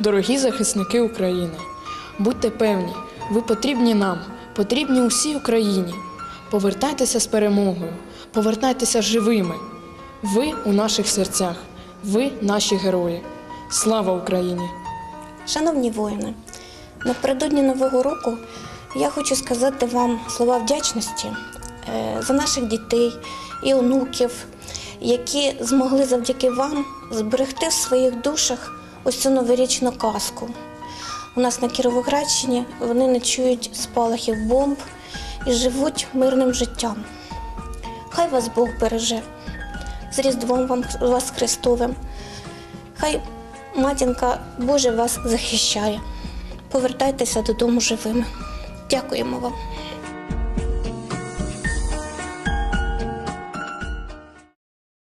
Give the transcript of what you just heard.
Дорогі захисники України, будьте певні, ви потрібні нам, потрібні усій Україні. Повертайтеся з перемогою, повертайтеся живими. Ви у наших серцях, ви наші герої. Слава Україні! Шановні воїни, напередодні Нового року я хочу сказати вам слова вдячності е, за наших дітей і онуків, які змогли завдяки вам зберегти в своїх душах ось цю новорічну казку. У нас на Кіровоградщині вони не чують спалахів бомб і живуть мирним життям. Хай вас Бог береже з Різдвом вам вас Христовим. Хай матінка Боже вас захищає. Повертайтеся додому живими. Дякуємо вам.